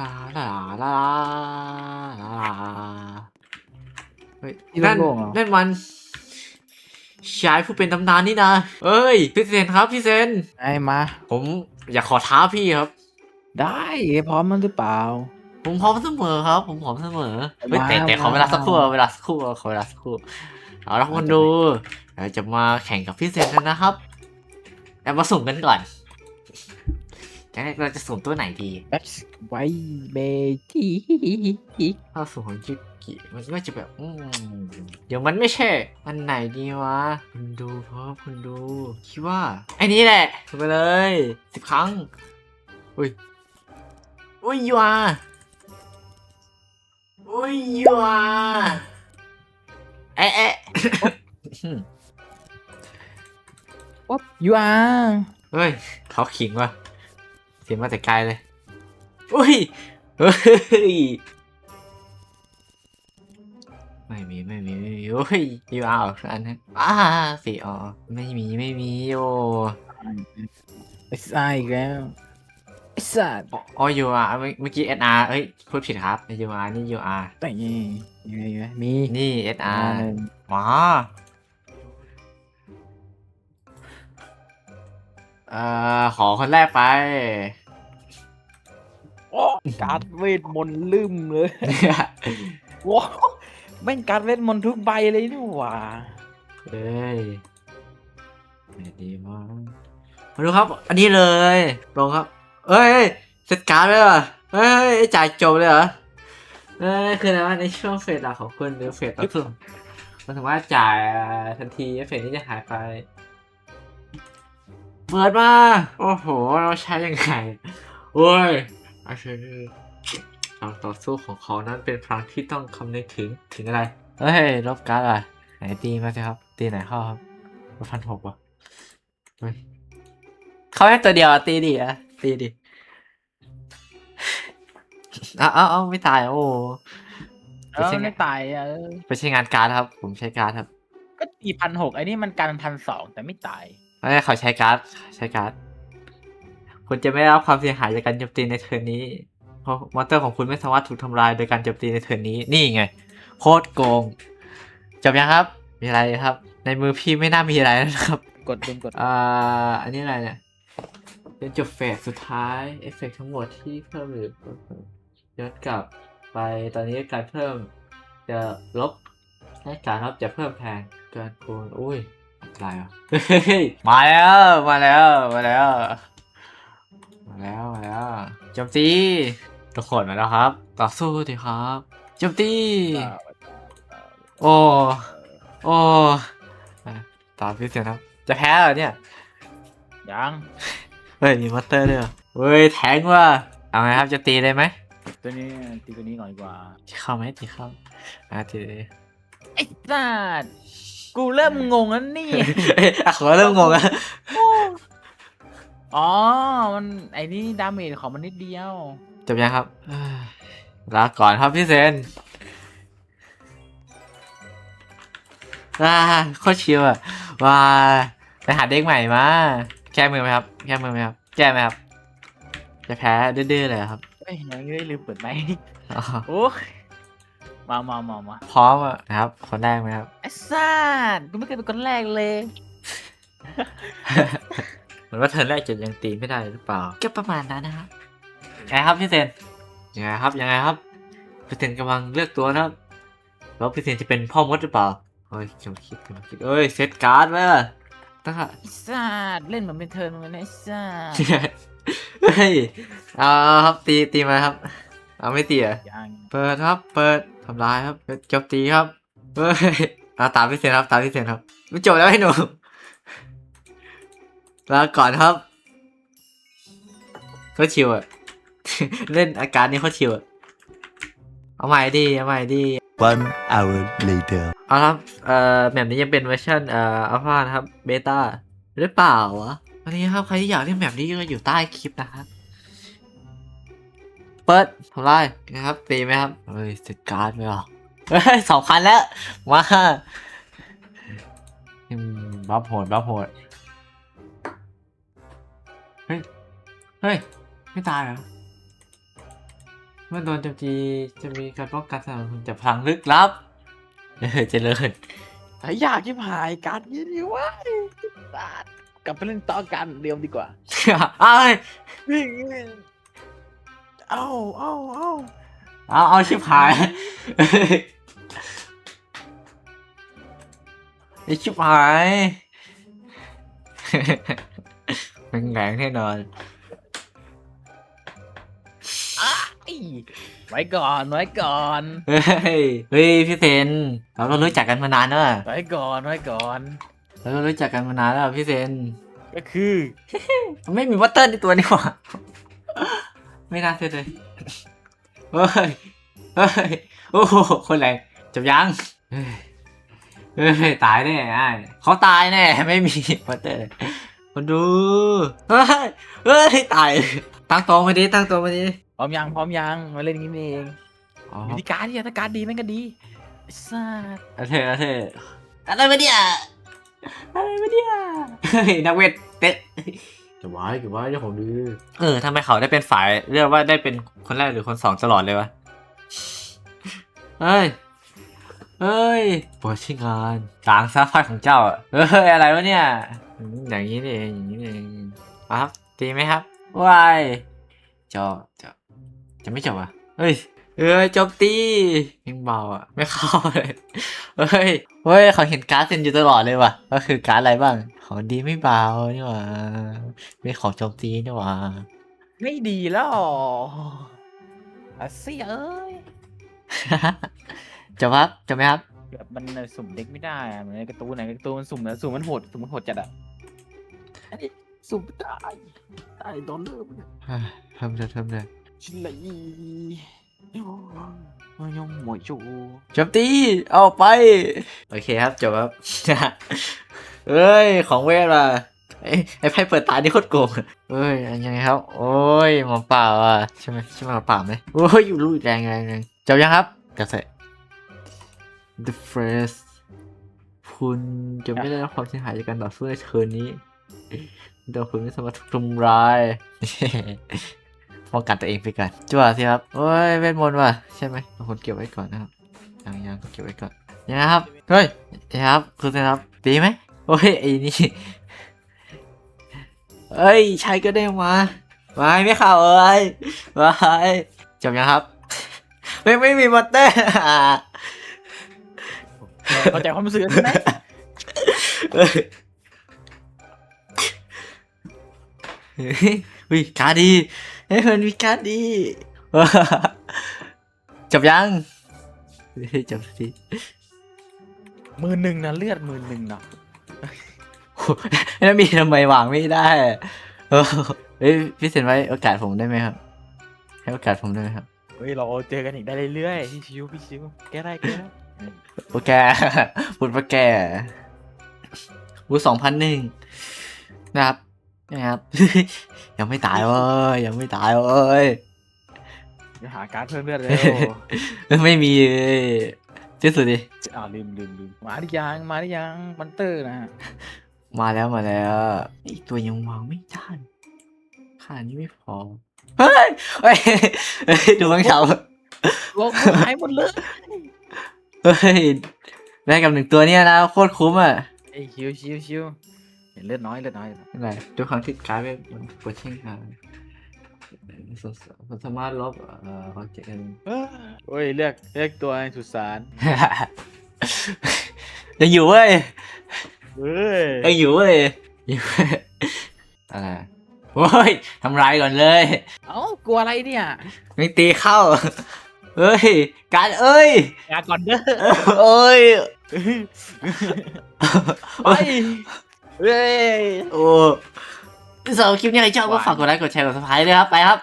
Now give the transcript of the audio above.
ลาลาลาลาลาเฮ้ยที่นั่นโล่งๆเหรอนั่นมันชายผู้เป็นตำนานนี่นะเอ้ยพี่เซนครับพี่เซน ไอ้มา ผมอยากขอท้าพี่ครับ ได้พร้อมมันหรือเปล่า ผมพร้อมเสมอครับ ผมพร้อมเสมอเฮ้ยแต่มาแต่ขอเวลามาสักครู่เวลาสักครู่ขอเวลาสักครู่เอาละคนดูเราจะมาแข่งกับพี่เซนกันนะครับแต่มาสุ่มกันก่อน จะให้เราจะสุ่มตัวไหนดีแบ็คไวเบจีถ้าสุ่มของยูกิมันก็จะแบบอืมเดี๋ยวมันไม่ใช่ อันไหนดีวะ คุณดูเพราะคุณดู คิดว่าไอ้นี้แหละไปเลยสิบครั้ง อุ้ย อุ้ยยูอาอุ้ยยูอาเอ๊ะเอ๊ะป๊อปยูอาเฮ้ยเขาขิงว่ะ เสียงมาแต่ไกลเลยอุ้ยเฮ้ยไม่มีไม่มีไม่มีโอ้ยยูอาร์อันนั้นอ่าสี่อ๋อไม่มีไม่มีโอไอ้ไส้อีกแล้วไอ้สัตว์อ๋อยูอาร์เมื่อกี้เอสอาร์เอ้ยพูดผิดครับยูอาร์นี่ยูอาร์แต่ยังยังไงวะมีนี่เอสอาร์หนึ่งมาเอ่อขอคนแรกไปโอ้ การ์ดเวทมนต์ลืมเลยว้าวแม่งการ์ดเวทมนต์ทุกใบเลยนี่หว่าเอ้ยไม่ดีมากมาดูครับ อันนี้เลยลงครับ เอ้ยเซตการ์ดเลยเหรอเอ้ยจ่ายจบเลยเหรอเอ้ยคืออะไรวะในช่วงเฟสหลักของคุณหรือเฟสต่อสู้มันถึงว่าจ่ายทันทีเฟสนี้จะหายไปเปิดมา โอ้โห เราใช้ยังไง โอ้ย อาเชนการต่อสู้ของเขานั้นเป็นพลังที่ต้องคำนึงถึงถึงอะไร เฮ้ยลบการ์ดอะไรไหนตีมาสิครับ ตีไหนเข้าครับพันหกวะเฮ้ยเขาแค่ตัวเดียวอะตีดิอะตีดิเอาเอาเอาไม่ตายโอ้เออไม่ตายอะเออไปใช้งานการ์ดครับ ผมใช้การ์ดครับ ก็ตีพันหกไอ้นี่มันการพันสองแต่ไม่ตายไม่เขาใช้การ์ดใช้การ์ด คุณจะไม่ได้รับความเสียหายจากการโจมตีในเทิร์นนี้ เพราะมอนเตอร์ของคุณไม่สามารถถูกทำลายโดยการโจมตีในเทิร์นนี้ นี่ไง โคตรโกง จบยังครับ มีอะไรครับ ในมือพี่ไม่น่ามีอะไรแล้วนะครับ กดลืมกด อ่า อันนี้อะไรเนี่ย เป็นจบเฟสสุดท้าย เอฟเฟกต์ทั้งหมดที่เพิ่มหรือย้อนกลับไปตอนนี้การเพิ่มจะลบให้การลบจะเพิ่มแทนการคูณอุ้ยอะไรอะเฮ้ยมาแล้ว มาแล้ว มาแล้วมา แล้วมาแล้วโจมตีทุกคนมาแล้วครับ ต่อสู้ดีครับโจมตีโอ้โอ้อะตามพี่เสียนะครับ จะแพ้เหรอเนี่ยยังเฮ้ยมีมอนเตอร์ด้วยเหรอเฮ้ยแทงว่ะเอาไงครับจะตีเลยไหมตัวนี้ตีตัวนี้ก่อนดีกว่าตีเข้าไหมตีเข้าอะตีเลยไอ้สัตว์กูเริ่มงงแล้วนี่เอ้ยอะขอเริ่มงงอะอ๋ อ มันไอ้นี่ดาเมจของมันนิดเดียว จบยังครับเอ้ยลาก่อนครับพี่เซนว้าโคตรชิวอะว้าไปหาเด็กใหม่มา แก้มือไหมครับ แก้มือไหมครับ แก้ไหมครับ จะแพ้ดื้อๆเลยเหรอครับเฮ้ยยังไม่ได้ลืมเปิดไหมค์อ๋อโอ้ยมามามามาพร้อมอะนะครับ คนแรกไหมครับ ไอ้สัตว์กูไม่เคยเป็นคนแรกเลย เหมือนว่าเทิร์นแรกจะยังตีไม่ได้หรือเปล่า ก็ประมาณนั้นนะครับไงครับพี่เซนยังไงครับยังไงครับพี่เซนกำลังเลือกตัวนะครับแล้วพี่เซนจะเป็นพ่อมดหรือเปล่าเฮ้ยกำลังคิดกำลังคิดเอ้ยเซตการ์ดไว้ล่ะตั้งแต่ไอ้สัตว์เล่นเหมือนเป็นเทิร์นเหมือนกันนะไอ้สัตว์เฮ้ยเอาครับตีตีมาครับ เอาไม่ตีเหรอะ ยังเปิดครับ เปิดทำลายครับจบตีครับ เฮ้ยเอาตามพี่เซนครับ ตามพี่เซนครับไม่จบแล้วให้หนู ลาก่อนครับก็ชิวอะเล่นอาการนี้เขาชิวอะเอาใหม่ดีเอาใหม่ดี One hour later. เอาครับเอ่อแบบนี้ยังเป็นเวอร์ชันเอ่ออัลฟานะครับเบต้าหรือเปล่าวะวันนี้ครับใครที่อยากเล่นแบบนี้ก็อยู่ใต้คลิปนะครับเปิดทำไรนะครับตีไหมครับเฮ้ยเสร็จการ์ดไหมอะเฮ้ยสองพันแล้วมาอืมบัฟโหดบัฟโหด เฮ้ย เฮ้ย ไม่ตายเหรอ เมื่อโดนโจมตีจะมีการป้องกันสำหรับคุณจากพลังลึกลับเออเจริญไอ้ยากที่หายการยินดีวะสัตว์กลับไปเล่นต่อกันเดียวดีกว่าเอ้ยวิ่งวิ่งเอ้าเอ้าเอ้าเอาเอาชิบหายไอชิบหาย เป็นแรงแน่นอนไอ้ไว้ก่อนไว้ก่อน เฮ้ยเฮ้ยพี่เซนเราก็รู้จักกันมานานแล้วอะไว้ก่อนไว้ก่อน เราก็รู้จักกันมานานแล้วอะพี่เซนก็คือไม่มีวัตเตอร์ในตัวนี่หว่าไม่น่าเชื่อเลยเฮ้ยเฮ้ยโอ้โหคนแรงจบยังเฮ้ยเฮ้ยตายแน่ไอ้เขาตายแน่ไม่มีวัตเตอร์ คนดู เฮ้ย เฮ้ย ตาย ตั้งตัวมาดิ ตั้งตัวมาดิ พร้อมยังพร้อมยังมาเล่นอย่างนี้นี่เองอ๋อวิธีการที่ถ้าการดีแม่งก็ดีไอ้สัตว์เอาเถอะเอาเถอะอะไรมาเนี่ยอะไรมาเนี่ยเฮ้ยนักเวทเตะจะไว้เก็บไว้เจ้าของดื้อเออทำไมเขาได้เป็นฝ่ายเรียกว่าได้เป็นคนแรกหรือคนสองตลอดเลยวะเฮ้ยเฮ้ยปวดชิงานกลางซาฟันของเจ้าอะเฮ้ยอะไรวะเนี่ย อืมอย่างนี้นี่เองอย่างนี้นี่เองมาครับตีไหมครับว้ายจบจบจะไม่จบอะเฮ้ยเอ้ยจบตียังเบาอะ ไม่เข้าเลยเฮ้ยเฮ้ยเขาเห็นการ์ดเซ็นอยู่ตลอดเลยว่ะก็คือการ์ดอะไรบ้างของดีไม่เบานี่หว่ามีของโจมตีนี่หว่าไม่ดีแล้วอะเสียเอ้ยจบครับจบไหมครับแบบมันสุ่มเด็กไม่ได้อะเหมือนในการ์ตูนไหนการ์ตูนมันสุ่มนะสุ่มมันโหดสุ่มมันโหดจัดอะ อันนี้สุ่มไม่ได้ได้ตอนเริ่มเนี่ยทำเลยทำเลยชิลลีมายงหมวยจูโจมตีเอาไป โอเคครับจบครับเอ้ย ของเวทว่ะไอ้ไอ้ไพ่เปิดตานี่โคตรโกงเอ้ยยังไงครับ โอ้ยหมอเปล่าอะใช่ไหมใช่หมอเปล่าไหมโอ้ยอยู่รูดแรงแรงแรงจบยังครับกระเส The First คุณจะไม่ได้รับความเสียหายจากการต่อสู้ในเทิร์นนี้ โดยคุณไม่สามารถถูกทำร้ายป้องกันตัวเองไปก่อนจั่วสิครับโอ้ยเวทมนต์ว่ะใช่ไหมเอาคนเก็บไว้ก่อนนะครับยังยังเก็บไว้ก่อนยังนะครับเฮ้ยยังครับคุณนะครับดีไหมโอ้ยไอ้นี่เอ้ยใช้ก็ได้มาไม่ไม่เข้าเอ้ยไม่จบยังครับ ไม่ไม่มีมอเตอร์เข้าใจความรู้สึกใช่ไหม วิการดดีเฮ้ยมันมีการดดีจบยังเฮ้ยจบสักทีมือหนึ่งนะเลือดมือหนึ่งนะแล้วมีทำไมวางไม่ได้เฮ้ยพี่เซนไว้โอกาสผมได้ไหมครับ ให้โอกาสผมได้ไหมครับเฮ้ยเราเจอกันอีกได้เรื่อยๆพี่ชิวพี่ชิวแกได้แกได้โอเคพูดว่าแกบูสองพันหนึ่งนะครับ นะครับ ยังไม่ตายเว้ยยังไม่ตายเว้ยเดี๋ยวหาการ์ดเพิ่มเลือดเร็วไม่มีเลยที่สุดดิอ่าลืมลืมลืมมาหรือยังมาหรือยังมันเตอร์นะฮะมาแล้วมาแล้วไอตัวยังวางไม่ได้ค่านี้ไม่พอเฮ้ยเฮ้ยเฮ้ยดูบ้างเช้าโลกหายหมดเลยเฮ้ยได้กับหนึ่งตัวเนี่ยนะโคตรคุ้มอะไอ้ยชิวชิวชิว เห็นเลือดน้อยเลือดน้อยอะไรด้วยความที่การ์ดเป็นมันปวดเช่นกันส่วนส่วนสามารถลบเอ่อคอนเจนเอ้ยโอ้ยเลือกเลือกตัวในสุสานยังอยู่เว้ยเฮ้ยยังอยู่เว้ยอยู่เว้ยอะไรโอ้ยทำลายก่อนเลย เอ้ากลัวอะไรเนี่ยไม่ตีเข้าเฮ้ย การเอ้ยยาก่อนเด้อเอ้ยไป เฮ้ย โอ้สำหรับคลิปนี้ใครชอบก็ฝากกดไลค์กดแชร์กดซับสไครต์ด้วยครับ ไปครับ